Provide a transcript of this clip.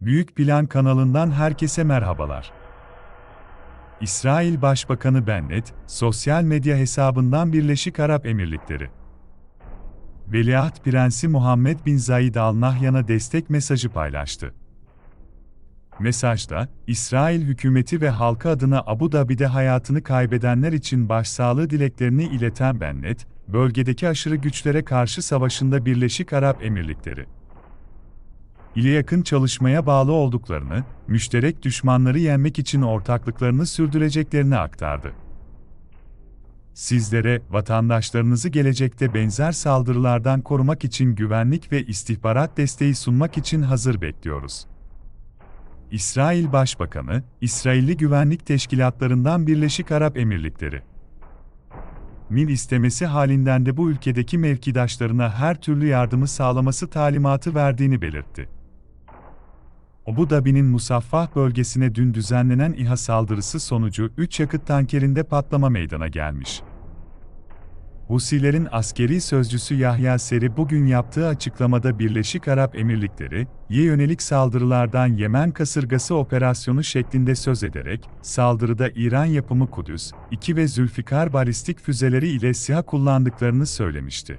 Büyük Plan kanalından herkese merhabalar. İsrail Başbakanı Bennett, sosyal medya hesabından Birleşik Arap Emirlikleri. Veliaht Prensi Muhammed Bin Zayed Al Nahyan'a destek mesajı paylaştı. Mesajda, İsrail hükümeti ve halkı adına Abu Dhabi'de hayatını kaybedenler için başsağlığı dileklerini ileten Bennett, bölgedeki aşırı güçlere karşı savaşında Birleşik Arap Emirlikleri ile yakın çalışmaya bağlı olduklarını, müşterek düşmanları yenmek için ortaklıklarını sürdüreceklerini aktardı. Sizlere, vatandaşlarınızı gelecekte benzer saldırılardan korumak için güvenlik ve istihbarat desteği sunmak için hazır bekliyoruz. İsrail Başbakanı, İsrailli güvenlik teşkilatlarından Birleşik Arap Emirlikleri min istemesi halinden de bu ülkedeki mevkidaşlarına her türlü yardımı sağlaması talimatı verdiğini belirtti. Abu Dhabi'nin Musaffah bölgesine dün düzenlenen İHA saldırısı sonucu 3 yakıt tankerinde patlama meydana gelmiş. Husilerin askeri sözcüsü Yahya Seri bugün yaptığı açıklamada Birleşik Arap Emirlikleri, ye yönelik saldırılardan Yemen kasırgası operasyonu şeklinde söz ederek, saldırıda İran yapımı Kudüs, 2 ve Zülfikar balistik füzeleri ile SİHA kullandıklarını söylemişti.